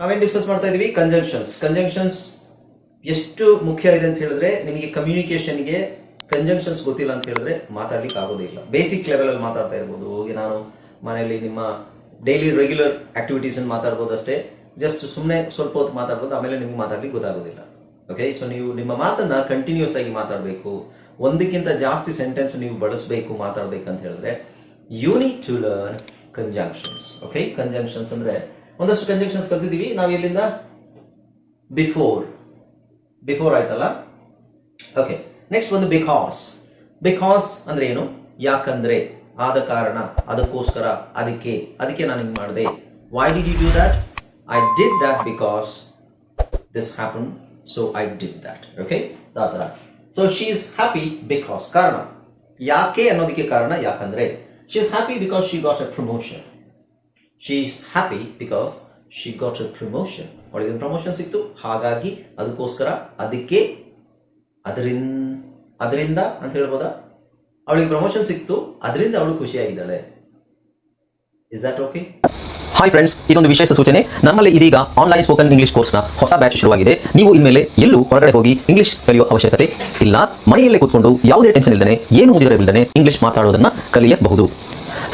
ನಾವೇನ್ ಡಿಸ್ಕಸ್ ಮಾಡ್ತಾ ಇದೀವಿ? ಕಂಜಂಕ್ಷನ್ಸ್ ಕಂಜಂಕ್ಷನ್ಸ್ ಎಷ್ಟು ಮುಖ್ಯ ಇದೆ ಅಂತ ಹೇಳಿದ್ರೆ, ನಿಮಗೆ ಕಮ್ಯುನಿಕೇಶನ್ಗೆ ಕಂಜಂಕ್ಷನ್ಸ್ ಗೊತ್ತಿಲ್ಲ ಅಂತ ಹೇಳಿದ್ರೆ ಮಾತಾಡ್ಲಿಕ್ಕೆ ಆಗೋದಿಲ್ಲ ಬೇಸಿಕ್ ಲೆವೆಲ್ ಅಲ್ಲಿ ಮಾತಾಡ್ತಾ ಇರ್ಬೋದು. ಹೋಗಿ ನಾನು ಮನೆಯಲ್ಲಿ ನಿಮ್ಮ ಡೈಲಿ ರೆಗ್ಯುಲರ್ ಆಕ್ಟಿವಿಟೀಸ್ ಅನ್ನು ಮಾತಾಡ್ಬೋದು ಅಷ್ಟೇ. ಜಸ್ಟ್ ಸುಮ್ಮನೆ ಸ್ವಲ್ಪ ಹೊತ್ತು ಮಾತಾಡ್ಬೋದು, ಆಮೇಲೆ ನಿಮ್ಗೆ ಮಾತಾಡ್ಲಿಕ್ಕೆ ಗೊತ್ತಾಗೋದಿಲ್ಲ ಓಕೆ ಸೊ ನೀವು ನಿಮ್ಮ ಮಾತನ್ನ ಕಂಟಿನ್ಯೂಸ್ ಆಗಿ ಮಾತಾಡಬೇಕು. ಒಂದಕ್ಕಿಂತ ಜಾಸ್ತಿ ಸೆಂಟೆನ್ಸ್ ನೀವು ಬಳಸಬೇಕು ಮಾತಾಡ್ಬೇಕಂತ ಹೇಳಿದ್ರೆ you to learn conjunctions okay conjunctions ಅಂದ್ರೆ ಒಂದಷ್ಟು ಕಂಜಂಕ್ಷನ್ಸ್ ಕಲ್ತಿದೀವಿ. ನಾವು ಇಲ್ಲಿಂದ ಬಿಫೋರ್ ಬಿಫೋರ್ ಆಯ್ತಲ್ಲ? ಓಕೆ ನೆಕ್ಸ್ಟ್ ಒಂದು ಬಿಕಾಸ್ ಬಿಕಾಸ್ ಅಂದ್ರೆ ಏನು? ಯಾಕಂದ್ರೆ. ಆದ ಕಾರಣ. ಅದಕ್ಕೋಸ್ಕರ ಅದಕ್ಕೆ ಅದಕ್ಕೆ ನಾನು ಹಿಂಗ್ ಮಾಡಿದೆ. Why did you do that I did that because this happen so I did that okay so she is happy because ಕಾರಣ. ಯಾಕೆ ಅನ್ನೋದಕ್ಕೆ ಕಾರಣ ಯಾಕಂದ್ರೆ she is happy because she got a promotion she is happy because she got a promotion ಅವಳಿಗೆ promotion ಸಿಕ್ತು ಹಾಗಾಗಿ ಅದಕ್ಕೋಸ್ಕರ ಅದಕ್ಕೆ ಅದರಿಂದ ಅದರಿಂದ ಅಂತ ಹೇಳ್ಬೋದಾ? ಅವಳಿಗೆ ಪ್ರಮೋಷನ್ ಸಿಕ್ತು, ಅದರಿಂದ ಅವಳು ಖುಷಿಯಾಗಿದ್ದಾಳೆ. Is that okay hi friends ಇದೊಂದು ವಿಶೇಷ ಸೂಚನೆ. ನಮ್ಮಲ್ಲಿ ಇದೀಗ ಆನ್ಲೈನ್ ಸ್ಪೋಕನ್ ಇಂಗ್ಲಿಷ್ ಕೋರ್ಸ್ನ ಹೊಸ ಬ್ಯಾಚ್ ಶುರುವಾಗಿದೆ. ನೀವು ಇನ್ಮೇಲೆ ಎಲ್ಲೂ ಹೊರಗಡೆ ಹೋಗಿ ಇಂಗ್ಲಿಷ್ ಕಲಿಯುವ ಅವಶ್ಯಕತೆ ಇಲ್ಲ. ಮನೆಯಲ್ಲೇ ಕೂತ್ಕೊಂಡು ಯಾವುದೇ ಟೆನ್ಷನ್ ಇಲ್ಲದೆ ಏನು ಮುಗಿದಿರಬಿಲ್ಲದೆ ಇಂಗ್ಲಿಷ್ ಮಾತಾಡೋದನ್ನ ಕಲಿಯಬಹುದು.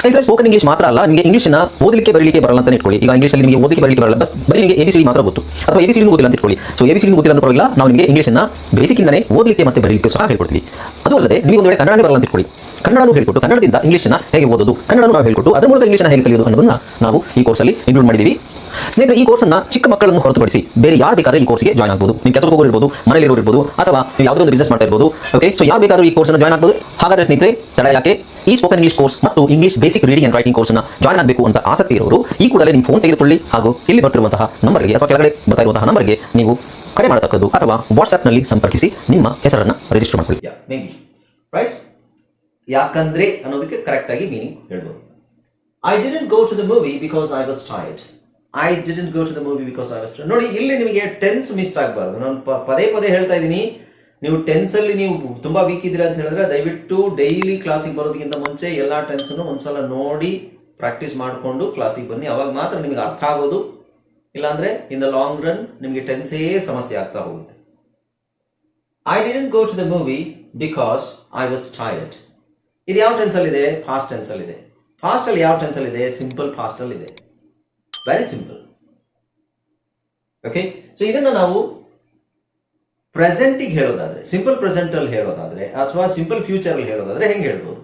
ಸ್ನೇಹಿತರೆ ಸ್ಪೋಕನ್ ಇಂಗ್ಲಿಷ್ ಮಾತ್ರ ಅಲ್ಲ, ನಿಮಗೆ ಇಂಗ್ಲಿಷ್ನ ಓದಲಿಕ್ಕೆ, ಬರಲಿಕ್ಕೆ ಬರಲ್ಲ ಅಂತ ಇಟ್ಕೊಳ್ಳಿ. ಈಗ ಇಂಗ್ಲೀಷಲ್ಲಿ ನಿಮಗೆ ಓದಲಿಕ್ಕೆ, ಬರಲಿಕ್ಕೆ ಬರಲ್ಲ. ಬಸ್ ಬರೀ ನಿಮಗೆ ಎ ಸಿ ಮಾತ್ರ ಗೊತ್ತು. ಅಥವಾ ಎ ಬಿ ಸಿ ಅಂತ ಇಟ್ಕೊಳ್ಳಿ. ಸೊ ಎ ಬಿ ಸಿ ಗೊತ್ತಿಲ್ಲ ಅಂತ ಪರವಾಗಿಲ್ಲ. ನಾವು ನಿಮಗೆ ಇಂಗ್ಲಿಷ್ನ ಬೇಸಿಕ್ಕಿಂದನೇ ಓದಲಿಕ್ಕೆ ಮತ್ತೆ ಬರಲಿಕ್ಕೆ ಸಹ ಹೇಳ್ಕೊಡ್ತೀವಿ. ಅದು ಅಲ್ಲದೆ ನೀವು ಒಂದು ವೇಳೆ ಕನ್ನಡನೇ ಬರಲ್ಲ ಅಂತ ಇಟ್ಕೊಳ್ಳಿ. ಕನ್ನಡನೂ ಹೇಳ್ಕೊಟ್ಟು, ಕನ್ನಡದಿಂದ ಇಂಗ್ಲೀಷನ್ನ ಹೇಗೆ ಓದೋದು, ಕನ್ನಡನೂ ನಾವು ಹೇಳ್ಕೊಟ್ಟು, ಅದರ ಮೂಲಕ ಇಂಗ್ಲೀಷನ್ನ ಹೇಗೆ ಕಲಿಯೋದು ಅನ್ನೋದನ್ನ ನಾವು ಈ ಕೋರ್ಸಲ್ಲಿ ಇನ್ಕ್ಲೂಡ್ ಮಾಡಿದ್ದೀವಿ. ಸ್ನೇಹಿತರೆ, ಈ ಕೋರ್ಸನ್ನ ಚಿಕ್ಕ ಮಕ್ಕಳನ್ನು ಹೊರತುಪಡಿಸಿ ಬೇರೆ ಯಾರು ಬೇಕಾದ್ರೆ ಈ ಕೋರ್ಸ್ಗೆ ಜಾಯ್ನ್ ಆಗ್ಬೋದು. ನಿಮ್ಮ ಕೆಲಸಕ್ಕೆ ಹೋಗೋರು ಇರ್ಬೋದು ಮನೆಯಲ್ಲಿ ಇರ್ಬೋದು, ಅಥವಾ ನೀವು ಯಾವುದೋ ಒಂದು ಬಿಸ್ನೆಸ್ ಮಾಡ್ತಾ ಇರ್ಬೋದು ಓಕೆ ಸೊ ಯಾರು ಬೇಕಾದ್ರೂ ಈ ಕೋರ್ಸ್ನ ಜಾಯ್ನ್ ಆಗ್ಬೋದು. ಹಾಗಾದ್ರೆ ಸ್ನೇಹಿತರೆ, ತಡ ಯಾಕೆ? ಈ ಸ್ಪೋಕನ್ ಇಂಗ್ಲಿಷ್ ಕೋರ್ಸ್ ಮತ್ತು English basic reading and writing ಕೋರ್ಸ್ನ ಜಾಯ್ನ್ ಆಗಬೇಕು ಅಂತ ಆಸಕ್ತಿ ಇರೋರು, ಈ ಕೂಡಲೇ ನಿಮ್ಮ ಫೋನ್ ತೆಗೆದುಕೊಳ್ಳಿ. ಹಾಗೂ ಇಲ್ಲಿ ಬರ್ತಿರುವಂತಹ ನಂಬರ್ಗೆ ಅಥವಾ ಕೆಳಗಡೆ ಬರ್ತಾ ಇರುವಂತಹ ನಂಬರ್ಗೆ ನೀವು ಕರೆ ಮಾಡತಕ್ಕದ್ದು ಅಥವಾ ವಾಟ್ಸ್ಆ್ಯಪ್ನಲ್ಲಿ ಸಂಪರ್ಕಿಸಿ ನಿಮ್ಮ ಹೆಸರನ್ನು ರಿಜಿಸ್ಟರ್ ಮಾಡಿಕೊಳ್ಳಿ. ರೈಟ್ ಯಾಕಂದ್ರೆ ಅನ್ನೋದಕ್ಕೆ ಕರೆಕ್ಟ್ ಆಗಿ ಮೀನಿಂಗ್ ಹೇಳ್ಬೋದು. I didn't go to the movie because I was tired I didn't go to the movie because was ನೋಡಿ, ಇಲ್ಲಿ ನಿಮಗೆ ಟೆನ್ಸ್ ಮಿಸ್ ಆಗಬಾರ್ದು. ನಾನು ಪದೇ ಪದೇ ಹೇಳ್ತಾ ಇದ್ದೀನಿ. ನೀವು ಟೆನ್ಸ್ ಅಲ್ಲಿ ನೀವು ತುಂಬಾ ವೀಕ್ ಇದ್ದೀರಾ ಅಂತ ಹೇಳಿದ್ರೆ ದಯವಿಟ್ಟು ಡೈಲಿ ಕ್ಲಾಸಿಗೆ ಬರೋದಕ್ಕಿಂತ ಮುಂಚೆ ಎಲ್ಲಾ ಟೆನ್ಸ್ ಒಂದ್ಸಲ ನೋಡಿ ಪ್ರಾಕ್ಟೀಸ್ ಮಾಡಿಕೊಂಡು ಕ್ಲಾಸಿಗೆ ಬನ್ನಿ. ಅವಾಗ ಮಾತ್ರ ನಿಮಗೆ ಅರ್ಥ ಆಗೋದು. ಇಲ್ಲಾಂದ್ರೆ ಇನ್ ದ ಲಾಂಗ್ ರನ್ ನಿಮಗೆ ಟೆನ್ಸೇ ಸಮಸ್ಯೆ ಆಗ್ತಾ ಹೋಗುತ್ತೆ. I didn't go to the movie because I was toilet ಇದು ಯಾವ ಟೆನ್ಸ್ ಅಲ್ಲಿ ಇದೆ ಫಾಸ್ಟ್ ಟೆನ್ಸ್ ಅಲ್ಲಿ ಇದೆ ಫಾಸ್ಟ್ ಅಲ್ಲಿ ಯಾವ ಟೆನ್ಸ್ ಅಲ್ಲಿ ಇದೆ ಸಿಂಪಲ್ ಫಾಸ್ಟ್ ಅಲ್ಲಿ ಇದೆ ವೆರಿ ಸಿಂಪಲ್ ಓಕೆ ಸೊ ಇದನ್ನ ನಾವು ಪ್ರೆಸೆಂಟಿಗೆ ಹೇಳೋದಾದ್ರೆ ಸಿಂಪಲ್ ಪ್ರೆಸೆಂಟ್ ಅಲ್ಲಿ ಹೇಳೋದಾದ್ರೆ ಅಥವಾ ಸಿಂಪಲ್ ಫ್ಯೂಚರ್ ಅಲ್ಲಿ ಹೇಳೋದಾದ್ರೆ ಹೆಂಗೆ ಹೇಳ್ಬೋದು?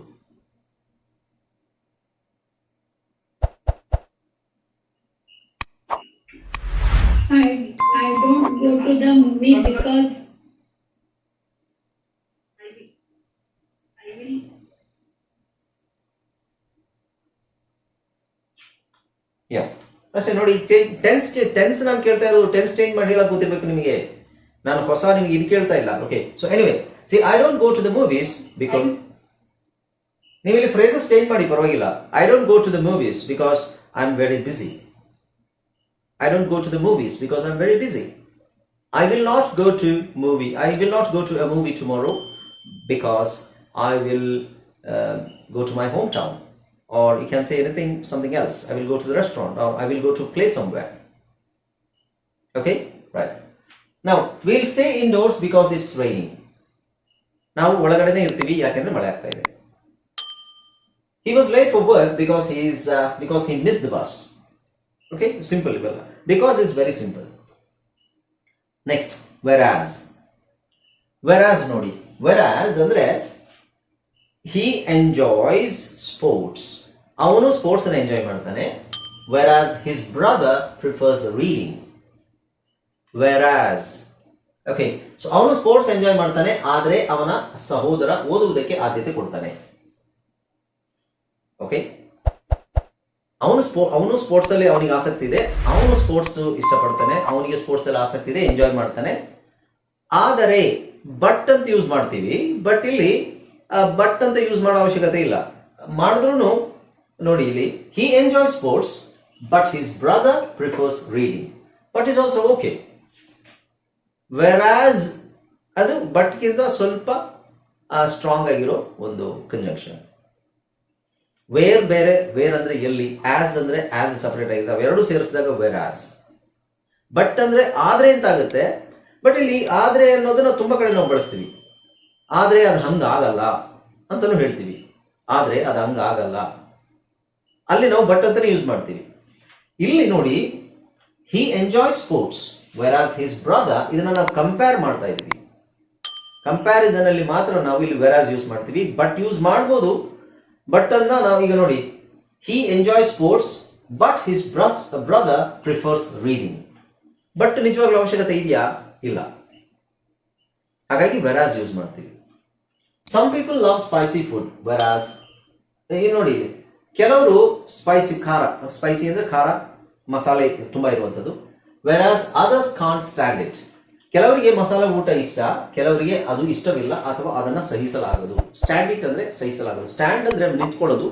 ಯಾ ಅಷ್ಟೇ ನೋಡಿ ಟೆನ್ಸ್ ಟೆನ್ಸ್ ನಾನು ಕೇಳ್ತಾ ಇರೋದು ಟೆನ್ಸ್ ಚೇಂಜ್ ಮಾಡಿ ಹೇಳಕ್ ಗೊತ್ತಿರ್ಬೇಕು ನಿಮಗೆ? ನಾನು ಹೊಸ ನಿಮಗೆ ಇದು ಕೇಳ್ತಾ ಇಲ್ಲ. Okay so anyway see I don't go to the movies because ನೀವು ಇಲ್ಲಿ ಫ್ರೇಸಸ್ ಚೇಂಜ್ ಮಾಡಿ, ಪರವಾಗಿಲ್ಲ. I don't go to the movies because I am very busy I don't go to the movies because I am very busy I will not go to movie. I will not go to a movie tomorrow because I will go to to my hometown. Or you can say anything, something else. I will go to the restaurant or I will go to play somewhere. Okay, right. Now we'll stay indoors because it's raining. ನಾವು ಒಳಗಡೆನೆ ಇರ್ತೀವಿ ಯಾಕೆಂದ್ರೆ ಮಳೆ ಆಗ್ತಾ ಇದೆ he was late for work because he's uh, because he missed the bus okay simple ಇವೆಲ್ಲ because it's very simple next ವೆರಾಸ್ ವೆರಾಸ್ ನೋಡಿ ವೆರಾಸ್ ಅಂದ್ರೆ ಹಿ ಎಂಜಾಯ್ಸ್ ಸ್ಪೋರ್ಟ್ಸ್ ಅವನು ಸ್ಪೋರ್ಟ್ಸ್ ಅನ್ನ ಎಂಜಾಯ್ ಮಾಡ್ತಾನೆ whereas his brother prefers reading as okay so ಅವನು sports enjoy ಮಾಡ್ತಾನೆ, ಆದರೆ ಅವನ ಸಹೋದರ ಓದುವುದಕ್ಕೆ ಆದ್ಯತೆ ಕೊಡ್ತಾನೆ. ಓಕೆ ಅವನು ಸ್ಪೋ, ಅವನು ಸ್ಪೋರ್ಟ್ಸ್ ಅಲ್ಲಿ ಅವನಿಗೆ ಆಸಕ್ತಿ ಇದೆ, ಅವನು ಸ್ಪೋರ್ಟ್ಸ್ ಇಷ್ಟಪಡ್ತಾನೆ, ಅವನಿಗೆ ಸ್ಪೋರ್ಟ್ಸ್ ಅಲ್ಲಿ ಆಸಕ್ತಿ ಇದೆ ಎಂಜಾಯ್ ಮಾಡ್ತಾನೆ. ಆದರೆ ಬಟ್ ಅಂತ ಯೂಸ್ ಮಾಡ್ತೀವಿ ಬಟ್ ಇಲ್ಲಿ ಬಟ್ ಅಂತ ಯೂಸ್ ಮಾಡೋ ಅವಶ್ಯಕತೆ ಇಲ್ಲ. ಮಾಡಿದ್ರು ನೋಡಿ ಇಲ್ಲಿ he enjoy sports but his brother prefers reading but is also okay whereas ಅದು ಬಟ್ಗಿಂತ ಸ್ವಲ್ಪ ಸ್ಟ್ರಾಂಗ್ ಆಗಿರೋ ಒಂದು ಕಂಜಂಕ್ಷನ್ ವೇರ್ ಬೇರೆ ವೇರ್ ಅಂದ್ರೆ ಎಲ್ಲಿ ಆಸ್ ಅಂದ್ರೆ ಆಸ್ ಸಪರೇಟ್ ಆಗಿದೆ. ಅವೆರಡು ಸೇರಿಸಿದಾಗ ವೇರ್ ಆಸ್ ಬಟ್ ಅಂದ್ರೆ ಆದ್ರೆ ಅಂತ ಆಗುತ್ತೆ. ಬಟ್ ಇಲ್ಲಿ ಆದ್ರೆ ಅನ್ನೋದನ್ನ ತುಂಬಾ ಕಡೆ ನಾವು ಬಳಸ್ತೀವಿ. ಆದ್ರೆ ಅದು ಹಂಗ ಆಗಲ್ಲ ಅಂತಾನು ಹೇಳ್ತೀವಿ. ಆದ್ರೆ ಅದು ಹಂಗ ಆಗಲ್ಲ ಅಲ್ಲಿ ನಾವು ಬಟ್ ಅಂತಾನೆ ಯೂಸ್ ಮಾಡ್ತೀವಿ. ಇಲ್ಲಿ ನೋಡಿ he enjoy sports whereas his brother ಇದನ್ನ ನಾವು ಕಂಪೇರ್ ಮಾಡ್ತಾ ಇದೀವಿ ಕಂಪ್ಯಾರಿಸನ್ ಅಲ್ಲಿ ಮಾತ್ರ ನಾವು ಇಲ್ಲಿ ವೆರಾಸ್ ಯೂಸ್ ಮಾಡ್ತೀವಿ. ಬಟ್ ಯೂಸ್ ಮಾಡ್ಬೋದು. ಬಟ್ ಅನ್ನ ನಾವು ಈಗ ನೋಡಿ he enjoy sports but his bros brother prefers reading but ನಿಜವಾಗ್ಲೂ ಅವಶ್ಯಕತೆ ಇದೆಯಾ? ಇಲ್ಲ. ಹಾಗಾಗಿ ವೆರಾಸ್ ಯೂಸ್ ಮಾಡ್ತೀವಿ. Some people love spicy food whereas ಈಗ ನೋಡಿ ಕೆಲವರು ಸ್ಪೈಸಿ ಖಾರ ಸ್ಪೈಸಿ ಅಂದ್ರೆ ಖಾರ ಮಸಾಲೆ ತುಂಬಾ ಇರುವಂಥದ್ದು as others can't stand it ಕೆಲವರಿಗೆ ಮಸಾಲೆ ಊಟ ಇಷ್ಟ, ಕೆಲವರಿಗೆ ಅದು ಇಷ್ಟವಿಲ್ಲ ಅಥವಾ ಅದನ್ನ ಸಹಿಸಲಾಗದು. ಸ್ಟ್ಯಾಂಡ್ ಇಟ್ ಅಂದ್ರೆ ಸಹಿಸಲಾಗದು. ಸ್ಟ್ಯಾಂಡ್ ಅಂದ್ರೆ ನಿಂತ್ಕೊಳ್ಳೋದು.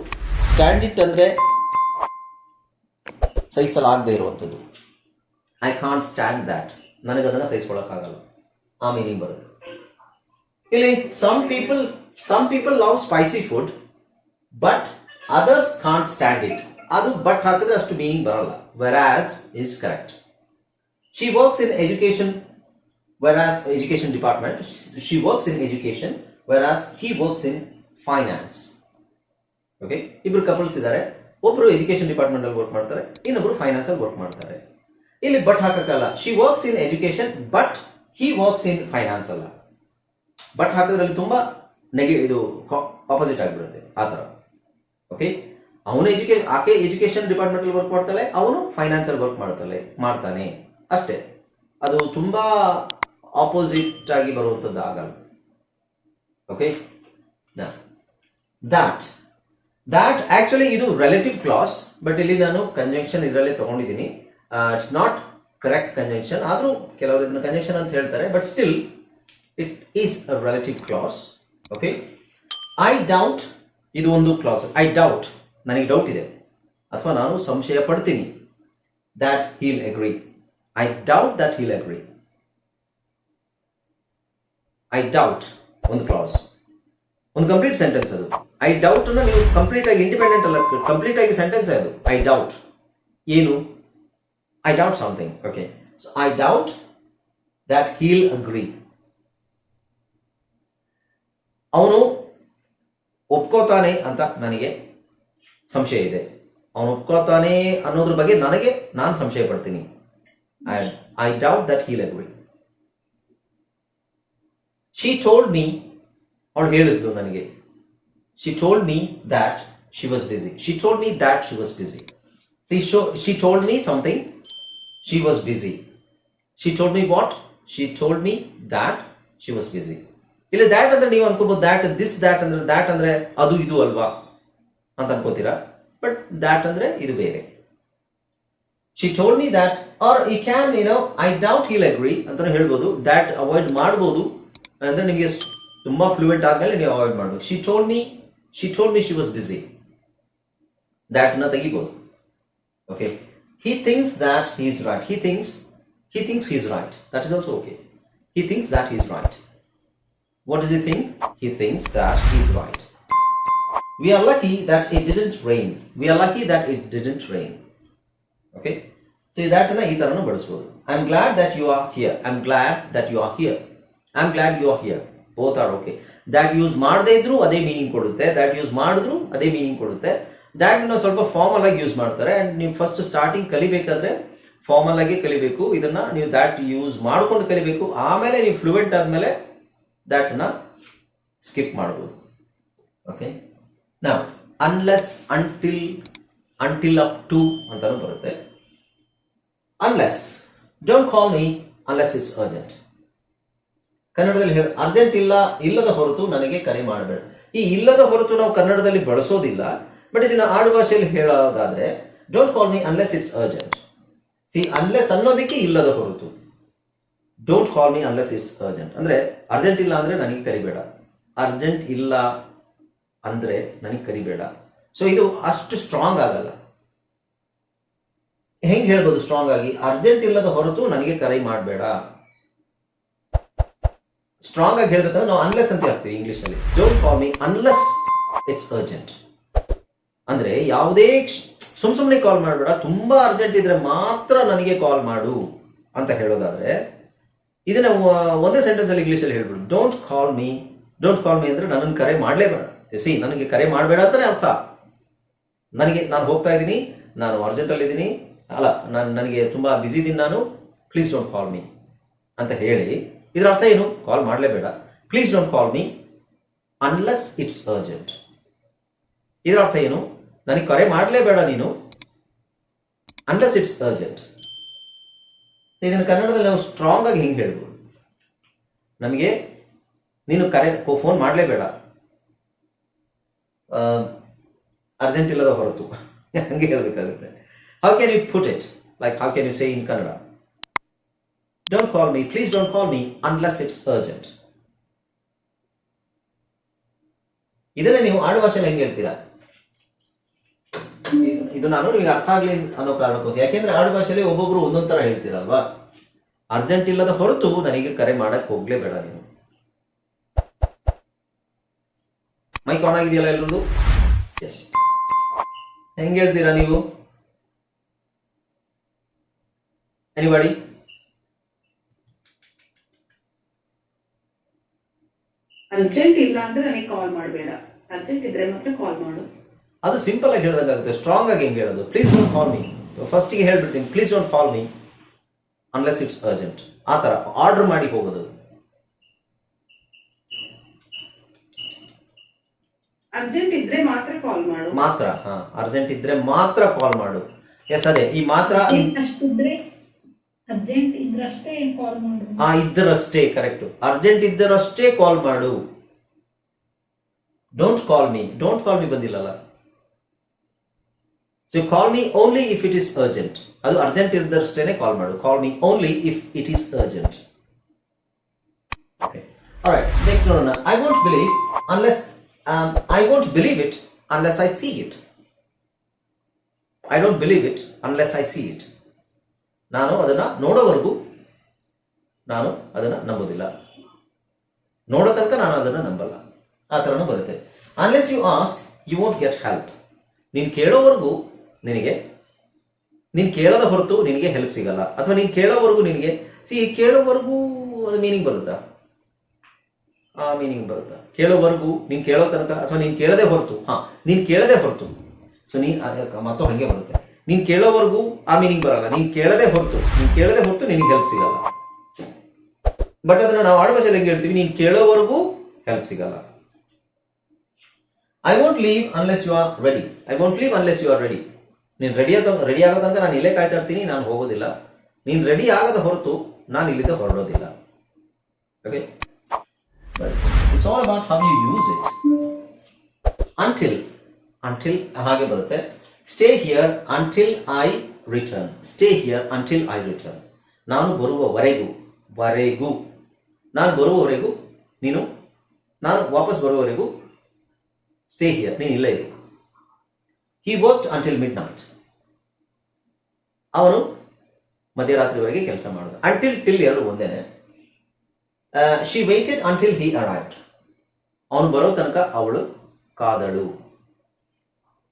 ಸ್ಟ್ಯಾಂಡ್ ಇಟ್ ಅಂದ್ರೆ ಸಹಿಸಲಾಗದೆ ಇರುವಂಥದ್ದು ಐ ಕಾಂಟ್ ಸ್ಟ್ಯಾಂಡ್ ದ್ಯಾಟ್ ನನಗೆ ಅದನ್ನ ಸಹಿಸ್ಕೊಳ್ಳೋಕ್ಕಾಗಲ್ಲ ಆ ಮೀನಿಂಗ್ ಬರುತ್ತೆ? ಇಲ್ಲಿ some people some people love spicy food but others can't stand it ಅದು ಬಟ್ ಹಾಕಿದ್ರೆ ಅಷ್ಟು ಮೀನಿಂಗ್ ಬರಲ್ಲ. Whereas is correct she works in education whereas education department she works in education whereas he works in finance okay ಇಬ್ರು couples ಇದ್ದಾರೆ ಒಬ್ರು education department ಅಲ್ಲಿ work ಮಾಡ್ತಾರೆ, ಇನ್ನೊಬ್ರು ಫೈನಾನ್ಸ್ ಅಲ್ಲಿ ವರ್ಕ್ ಮಾಡ್ತಾರೆ. ಇಲ್ಲಿ but ಹಾಕಕ್ಕಲ್ಲ. She works in education but he works in finance ಅಲ್ಲ. ಬಟ್ ಹಾಕೋದ್ರಲ್ಲಿ ತುಂಬಾ ನೆಗೆ ಇದು ಆಪೋಸಿಟ್ ಆಗಿಬಿಡುತ್ತೆ. ಆ ಥರ. ಓಕೆ? ಅವನು ಎಜುಕೇಶನ್ ಆಕೆ ಎಜುಕೇಶನ್ ಡಿಪಾರ್ಟ್ಮೆಂಟ್ ಅಲ್ಲಿ ವರ್ಕ್ ಮಾಡ್ತಾಳೆ, ಅವನು ಫೈನಾನ್ಸಿಯಲ್ ವರ್ಕ್ ಮಾಡ್ತಾಳೆ, ಮಾಡ್ತಾನೆ. ಅಷ್ಟೇ. ಅದು ತುಂಬಾ ಆಪೋಸಿಟ್ ಆಗಿ ಬರುವಂಥದ್ದು ಆಗಲ್ಲ. ಓಕೆ? ದಾಟ್ ದಾಟ್ ಆಕ್ಚುಲಿ ಇದು ರಿಲೇಟಿವ್ ಕ್ಲಾಸ್ ಬಟ್ ಇಲ್ಲಿ ನಾನು ಕಂಜಂಕ್ಷನ್ ಇದರಲ್ಲೇ ತಗೊಂಡಿದ್ದೀನಿ. ಇಟ್ಸ್ ನಾಟ್ ಕರೆಕ್ಟ್ ಕಂಜಂಕ್ಷನ್ ಆದರೂ ಕೆಲವರು ಇದನ್ನ ಕಂಜಂಕ್ಷನ್ ಅಂತ ಹೇಳ್ತಾರೆ but still it is a relative clause okay? I doubt ಇದು ಒಂದು ಕ್ಲಾಸ್ ಐ ಡೌಟ್ ನನಗೆ ಡೌಟ್ ಇದೆ. ಅಥವಾ ನಾನು ಸಂಶಯ ಪಡ್ತೀನಿ. That he'll agree I doubt that he'll agree I doubt ಒಂದು ಕ್ಲಾಸ್ ಒಂದು ಕಂಪ್ಲೀಟ್ ಸೆಂಟೆನ್ಸ್ ಅದು. ಐ ಡೌಟ್ ಅನ್ನ ನೀವು ಕಂಪ್ಲೀಟ್ ಆಗಿ ಇಂಡಿಪೆಂಡೆಂಟ್ ಅಲ್ಲ ಕಂಪ್ಲೀಟ್ ಆಗಿ ಸೆಂಟೆನ್ಸ್ ಅದು. ಐ ಡೌಟ್ ಏನು? I doubt something okay I doubt that he'll agree ಅವನು ಒಪ್ಕೋತಾನೆ ಅಂತ ನನಗೆ ಸಂಶಯ ಇದೆ. ಅವನು ಒಪ್ಕೋತಾನೆ ಅನ್ನೋದ್ರ ಬಗ್ಗೆ ನನಗೆ ನಾನು ಸಂಶಯ ಪಡ್ತೀನಿ. I I doubt that he'll agree she told me ಅವಳು ಹೇಳಿದ್ಲು ನನಗೆ. She told me that she was busy she told me that she was busy see so she told me something she was busy she told me what she told me that she was busy ಇಲ್ಲಿ that ಅಂದ್ರೆ ನೀವು ಅನ್ಕೋಬಹುದು that this that ಅಂದ್ರೆ that ಅಂದ್ರೆ ಅದು ಇದು ಅಲ್ವಾ ಅಂತ ಅನ್ಕೋತೀರಾ? ಬಟ್ ದ್ಯಾಟ್ ಅಂದ್ರೆ ಇದು ಬೇರೆ. She told me that or ಈ ಕ್ಯಾನ್ ಏನೋ ಐ ಡೌಟ್ ಹೀಲ್ ಅಗ್ರಿ ಅಂತ ಹೇಳ್ಬೋದು. ದ್ಯಾಟ್ ಅವಾಯ್ಡ್ ಮಾಡ್ಬೋದು. ಅಂದ್ರೆ ನಿಮಗೆ ತುಂಬಾ ಫ್ಲೂಯೆಂಟ್ ಆದ್ಮೇಲೆ ನೀವು ಅವಾಯ್ಡ್ ಮಾಡ್ಬೋದು. She told me she told me she was busy ದ್ಯಾಟ್ನ ತೆಗಿಬಹುದು okay he thinks that he is right he thinks he thinks he is right that is also okay he thinks that he is right What does he think? He thinks that he's right. We are lucky that it didn't rain. We are lucky that it didn't rain. Okay? So, that ಈ ಥರನೂ ಬಳಸ್ಬೋದು I am glad that you are here I am glad that you are here I am glad you are here both are okay that use ಮಾಡದೇ ಇದ್ರೂ ಅದೇ meaning ಕೊಡುತ್ತೆ that use ಮಾಡಿದ್ರು ಅದೇ meaning ಕೊಡುತ್ತೆ ದ್ಯಾಟ್ ನಾವು ಸ್ವಲ್ಪ ಫಾರ್ಮಲ್ ಆಗಿ ಯೂಸ್ ಮಾಡ್ತಾರೆ ಅಂಡ್ ನೀವು ಫಸ್ಟ್ ಸ್ಟಾರ್ಟಿಂಗ್ ಕಲಿಬೇಕಾದ್ರೆ ಫಾರ್ಮಲ್ ಆಗಿ ಕಲಿಬೇಕು ಇದನ್ನ ನೀವು ದ್ಯಾಟ್ ಯೂಸ್ ಮಾಡ್ಕೊಂಡು ಕಲಿಬೇಕು ಆಮೇಲೆ ನೀವು ಫ್ಲೂಯೆಂಟ್ ಆದ್ಮೇಲೆ ದ್ಯಾಟ್ನ ಸ್ಕಿಪ್ ಮಾಡ್ಬೋದು. ಓಕೆ ನಾವು unless until until up to ಅಂತಾನು ಬರುತ್ತೆ. Unless don't call me unless it's urgent ಕನ್ನಡದಲ್ಲಿ ಹೇಳ ಅರ್ಜೆಂಟ್ ಇಲ್ಲ, ಇಲ್ಲದ ಹೊರತು ನನಗೆ ಕರೆ ಮಾಡಬೇಡ. ಈ ಇಲ್ಲದ ಹೊರತು ನಾವು ಕನ್ನಡದಲ್ಲಿ ಬಳಸೋದಿಲ್ಲ ಬಟ್ ಇದನ್ನ ಆಡು ಭಾಷೆಯಲ್ಲಿ ಹೇಳೋದಾದ್ರೆ don't call me unless it's urgent see unless ಅನ್ನೋದಕ್ಕೆ ಇಲ್ಲದ ಹೊರತು. Don't call me unless it's urgent ಅಂದ್ರೆ ಅರ್ಜೆಂಟ್ ಇಲ್ಲ ಅಂದ್ರೆ ನನಗೆ ಕರಿಬೇಡ. ಅರ್ಜೆಂಟ್ ಇಲ್ಲ ಅಂದ್ರೆ ನನಗೆ ಕರಿಬೇಡ. ಸೊ ಇದು ಅಷ್ಟು ಸ್ಟ್ರಾಂಗ್ ಆಗಲ್ಲ. ಹೆಂಗ್ ಹೇಳ್ಬೋದು ಸ್ಟ್ರಾಂಗ್ ಆಗಿ? ಅರ್ಜೆಂಟ್ ಇಲ್ಲದ ಹೊರತು ನನಗೆ ಕರೆ ಮಾಡಬೇಡ. ಸ್ಟ್ರಾಂಗ್ ಆಗಿ ಹೇಳ್ಬೇಕಂದ್ರೆ ನಾವು ಅನ್ಲೆಸ್ ಅಂತ ಹೇಳ್ತೀವಿ ಇಂಗ್ಲಿಷ್ ಅಲ್ಲಿ. Don't call me unless it's urgent ಅಂದ್ರೆ ಯಾವುದೇ ಸುಮ್ ಸುಮ್ಮನೆ ಕಾಲ್ ಮಾಡಬೇಡ. ತುಂಬಾ ಅರ್ಜೆಂಟ್ ಇದ್ರೆ ಮಾತ್ರ ನನಗೆ ಕಾಲ್ ಮಾಡು ಅಂತ ಹೇಳೋದಾದ್ರೆ ಇದನ್ನ ಒಂದೇ ಸೆಂಟೆನ್ಸ್ ಅಲ್ಲಿ ಇಂಗ್ಲೀಷಲ್ಲಿ ಹೇಳ್ಬಿಡು. Don't call me don't call me ಅಂದ್ರೆ ನನ್ನನ್ನು ಕರೆ ಮಾಡಲೇಬೇಡ. ಸಿ ನನಗೆ ಕರೆ ಮಾಡಬೇಡ ಅಂತಾನೆ ಅರ್ಥ. ನನಗೆ, ನಾನು ಹೋಗ್ತಾ ಇದ್ದೀನಿ, ನಾನು ಅರ್ಜೆಂಟ್ ಅಲ್ಲಿ ಇದ್ದೀನಿ. ಅಲ್ಲ, ನಾನು, ನನಗೆ ತುಂಬಾ ಬ್ಯುಸಿ ಇದ್ದೀನಿ ನಾನು. ಪ್ಲೀಸ್ ಡೋಂಟ್ ಕಾಲ್ ಮೀ ಅಂತ ಹೇಳಿ. ಇದರ ಅರ್ಥ ಏನು? Call ಮಾಡಲೇಬೇಡ. Please don't call me unless it's urgent ಇದರ ಅರ್ಥ ಏನು? ನನಗೆ ಕರೆ ಮಾಡಲೇಬೇಡ ನೀನು ಅನ್ಲೆಸ್ ಇಟ್ಸ್ ಅರ್ಜೆಂಟ್ ಇದನ್ನು ಕನ್ನಡದಲ್ಲಿ ನಾವು ಸ್ಟ್ರಾಂಗ್ ಆಗಿ ಹಿಂಗೆ ಹೇಳ್ಬೋದು? ನಮಗೆ ನೀನು ಕರೆ ಫೋನ್ ಮಾಡಲೇಬೇಡ. ಅರ್ಜೆಂಟ್ ಇಲ್ಲದ ಹೊರತು. ಹಂಗೆ ಹೇಳಬೇಕಾಗುತ್ತೆ. How can you put it like how can you say in Kannada? Don't call me please don't call me unless it's urgent ಇದನ್ನ ನೀವು ಆಡು ಭಾಷೆಯಲ್ಲಿ ಹೆಂಗೆ ಹೇಳ್ತೀರಾ? ಇದು- ನಾನು ನಿಮಗೆ ಅರ್ಥ ಆಗ್ಲಿ ಅನ್ನೋ ಕಾರಣಕ್ಕೋಸ್ಕರ. ಯಾಕೆಂದ್ರೆ ಆಡು ಭಾಷೆಯಲ್ಲಿ ಒಬ್ಬೊಬ್ರು ಒಂದೊಂದು ತರ ಹೇಳ್ತೀರಲ್ವಾ? ಅರ್ಜೆಂಟ್ ಇಲ್ಲದ ಹೊರತು ನನಗೆ ಕರೆ ಮಾಡಕ್ ಹೋಗ್ಲೇಬೇಡ ನೀವು ಮೈಕ್ ಆನ್ ಆಗಿದೆಯಲ್ಲ ಎಲ್ಲರದು ಎಸ್ ಹೆಂಗ್ ಹೇಳ್ತೀರಾ ನೀವು? ಎನಿಬಡಿ ಅರ್ಜೆಂಟ್ ಇಲ್ಲ ಅಂದ್ರೆ ನನಗೆ ಕಾಲ್ ಮಾಡಬೇಡ. ಅರ್ಜೆಂಟ್ ಇದ್ರೆ ಮಾತ್ರ ಕಾಲ್ ಮಾಡು. ಅದು ಸಿಂಪಲ್ ಆಗಿ ಹೇಳ್ದಂಗಾಗುತ್ತೆ ಸ್ಟ್ರಾಂಗ್ ಆಗಿ ಹೆಂಗೆ ಹೇಳೋದು? ಪ್ಲೀಸ್ ಡೋಂಟ್ ಕಾಲ್ ಮೀ ಫಸ್ಟಿಗೆ ಹೇಳ್ಬಿಡ್ತೀನಿ. Please don't call me unless it's urgent ಆ ಥರ. ಆರ್ಡರ್ ಮಾಡಿ ಹೋಗೋದು. ಅರ್ಜೆಂಟ್ ಇದ್ರೆ ಮಾತ್ರ ಕಾಲ್ ಮಾಡು. ಮಾತ್ರ. ಹಾ ಅರ್ಜೆಂಟ್ ಇದ್ರೆ ಮಾತ್ರ ಕಾಲ್ ಮಾಡು. ಎಸ್ ಅದೇ. ಈ ಮಾತ್ರ ಅರ್ಜೆಂಟ್ ಇದ್ರಷ್ಟೇ ಕಾಲ್ ಮಾಡು. ಆ ಇದ್ದರಷ್ಟೇ ಕರೆಕ್ಟ್ ಅರ್ಜೆಂಟ್ ಇದ್ದರಷ್ಟೇ ಕಾಲ್ ಮಾಡು. Don't call me don't call me ಬಂದಿಲ್ಲಲ್ಲ. So call me only if it is urgent ಅದು ಅರ್ಜೆಂಟ್ ಇದ್ದರಷ್ಟೇನೆ ಕಾಲ್ ಮಾಡು. Call me only if it is urgent next ನೋಡೋಣ. I want believe unless I I believe it unless I see it I don't believe it unless I see it. ನಾನು ಅದನ್ನ ನೋಡೋವರೆಗೂ ನಾನು ಅದನ್ನ ನಂಬೋದಿಲ್ಲ. ನೋಡೋ ತನಕ ನಾನು ಅದನ್ನ ನಂಬಲ್ಲ. ಆ ಥರನೂ ಬರುತ್ತೆ. Unless you ask you won't get help ನೀನು ಕೇಳೋವರೆಗೂ ನಿನಗೆ? ನೀನು ಕೇಳದ ಹೊರತು ನಿನಗೆ ಹೆಲ್ಪ್ ಸಿಗಲ್ಲ. ಅಥವಾ ನೀನು ಕೇಳೋವರೆಗೂ ನಿನಗೆ ಸಿ ಕೇಳೋವರೆಗೂ ಅದು ಮೀನಿಂಗ್ ಬರುತ್ತಾ? ಆ ಮೀನಿಂಗ್ ಬರುತ್ತಾ? ಕೇಳೋವರೆಗೂ ನೀನು ಕೇಳೋ ತನಕ, ಅಥವಾ ನೀನು ಕೇಳದೆ ಹೊರತು, ಹಾಂ, ನೀನು ಕೇಳದೆ ಹೊರತು. ಸೊ ನೀನ್ ಮತ್ತೊ ಹಂಗೆ ಬರುತ್ತೆ. ನೀನು ಕೇಳೋವರೆಗೂ ಆ ಮೀನಿಂಗ್ ಬರಲ್ಲ. ನೀನು ಕೇಳದೆ ಹೊರತು, ನೀನು ಕೇಳದೆ ಹೊರತು ನಿನಗೆ ಹೆಲ್ಪ್ ಸಿಗಲ್ಲ. ಬಟ್ ಅದನ್ನ ನಾವು ಆಡುವ ಹೇಳ್ತೀವಿ, ನೀನು ಕೇಳೋವರೆಗೂ ಹೆಲ್ಪ್ ಸಿಗಲ್ಲ. I want leave unless you are ready I want leave unless you are ready ನೀನು ರೆಡಿ ಆದ ರೆಡಿ ಆಗೋದಂತ ನಾನು ಇಲ್ಲೇ ಕಾಯ್ತಾ ಇರ್ತೀನಿ, ನಾನು ಹೋಗೋದಿಲ್ಲ. ನೀನು ರೆಡಿ ಆಗದ ಹೊರತು ನಾನು ಇಲ್ಲಿಂದ ಹೊರಡೋದಿಲ್ಲ. Okay it's all about how you use it until until ಹಾಗೆ ಬರುತ್ತೆ. Stay here until I return stay here until I return ನಾನು ಬರುವವರೆಗೂ, ವರೆಗೂ. ನಾನು ಬರುವವರೆಗೂ ನೀನು, ನಾನು ವಾಪಸ್ ಬರುವವರೆಗೂ ಸ್ಟೇ ಹಿಯರ್ ನೀನು ಇಲ್ಲೇ ಇರು. He work until midnight ಅವನು ಮಧ್ಯರಾತ್ರಿವರೆಗೆ ಕೆಲಸ ಮಾಡಿದ. ಅಂಟಿಲ್ ಟಿಲ್ ಎರಡು ಒಂದೇನೆ she waited until he arrived ಅವನು ಬರೋ ತನಕ ಅವಳು ಕಾದಳು.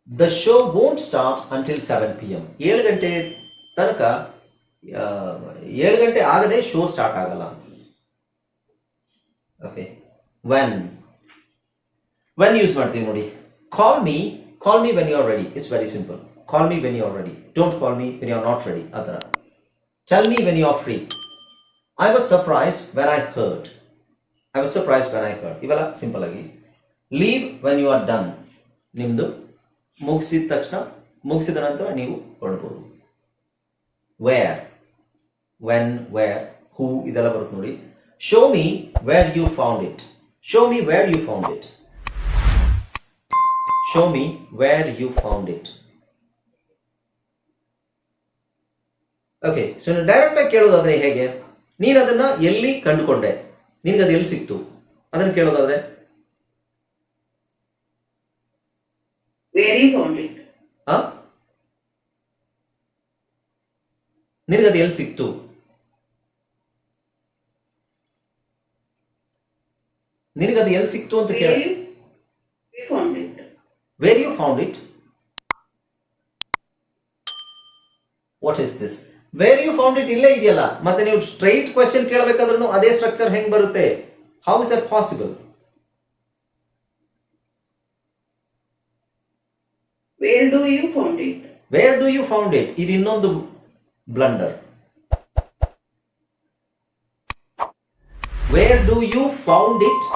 The show won't start until seven P M ಏಳು ಗಂಟೆ ತನಕ ಏಳು ಗಂಟೆ ಆಗದೆ ಶೋ ಸ್ಟಾರ್ಟ್ ಆಗಲ್ಲ. ಓಕೆ ವೆನ್ ವೆನ್ ಯೂಸ್ ಮಾಡ್ತೀವಿ ನೋಡಿ. Call me call me when you are ready it's very simple call me when you are ready don't call me when you are not ready ಆ ಥರ tell me when you are free I was surprised when I heard I was surprised when I heard ಇವೆಲ್ಲ simple ಆಗಿ. Leave when you are done ನಿಮ್ದು ಮುಗಿಸಿದ ತಕ್ಷಣ, ಮುಗಿಸಿದ ನಂತರ ನೀವು ಹೊರಡ್ಬೋದು. ವೇರ್ ವೆನ್ ವೇರ್ ಹೂ ಇದೆಲ್ಲ ಬರುತ್ತೆ ನೋಡಿ. Show me where you found it show me where you found it show me where you found it okay so direct ಆಗಿ ಕೇಳೋದಾದ್ರೆ ಹೇಗೆ? ನೀನು ಅದನ್ನ ಎಲ್ಲಿ ಕಂಡುಕೊಂಡೆ? ನಿನಗೆ ಅದು ಎಲ್ಲಿ ಸಿಕ್ತು? ಅದನ್ನ ಕೇಳೋದಾದ್ರೆ? ನಿನಗೆ ಅದು ಎಲ್ಲಿ ಸಿಕ್ತು? ನಿನಗೆ ಅದು ಎಲ್ಲಿ ಸಿಕ್ತು ಅಂತ ಕೇಳ where you found it? What is this where you found it ಇಲ್ಲೇ ಇದೆಯಲ್ಲ. ಮತ್ತೆ ನೀವು ಸ್ಟ್ರೈಟ್ ಕ್ವೆಶನ್ ಕೇಳಬೇಕಾದ್ರೂ ಅದೇ ಸ್ಟ್ರಕ್ಚರ್ ಹೆಂಗ್ ಬರುತ್ತೆ? How is it possible where do you found it where do you found it ಇದು ಇನ್ನೊಂದು blunder where do you found it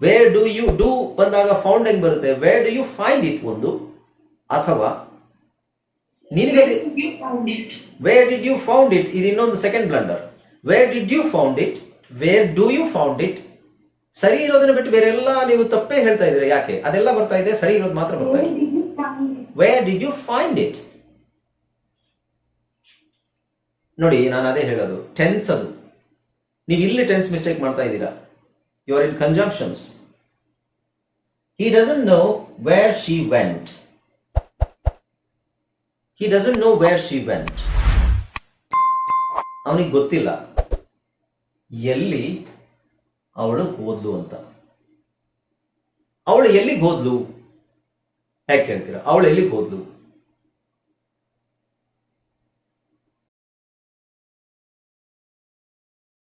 where do you do ಬಂದಾಗ ಫೌಂಡ್ ಹೆಂಗ್ ಬರುತ್ತೆ? Where do you find it ಒಂದು? ಅಥವಾ ನಿನಗೆ You found it. Where did you found it ಇದು ಇನ್ನೊಂದು second blunder where did you found it where do you found it ಸರಿ ಇರೋದನ್ನ ಬಿಟ್ಟು ಬೇರೆಲ್ಲ ನೀವು ತಪ್ಪೇ ಹೇಳ್ತಾ ಇದ್ರೆ ಯಾಕೆ? ಅದೆಲ್ಲ ಬರ್ತಾ ಇದೆ ಸರಿ ಇರೋದು ಮಾತ್ರ ಬರ್ತಾ Where ಇದೆ? Where did you find it ನೋಡಿ ನಾನು ಅದೇ ಹೇಳೋದು. ಟೆನ್ಸ್ ಅದು. ನೀವು ಇಲ್ಲಿ ಟೆನ್ಸ್ ಮಿಸ್ಟೇಕ್ ಮಾಡ್ತಾ ಇದ್ದೀರಾ? You are in conjunctions. He doesn't know where she went. He doesn't know where she went. ಅವನಿಗೆ ಗೊತ್ತಿಲ್ಲ ಎಲ್ಲಿ ಅವಳು ಹೋದ್ಲು ಅಂತ ಅವಳು ಎಲ್ಲಿಗೆ ಹೋದ್ಲು ಯಾಕೆ ಹೇಳ್ತೀರಾ ಅವಳು ಎಲ್ಲಿಗೆ ಹೋದ್ಲು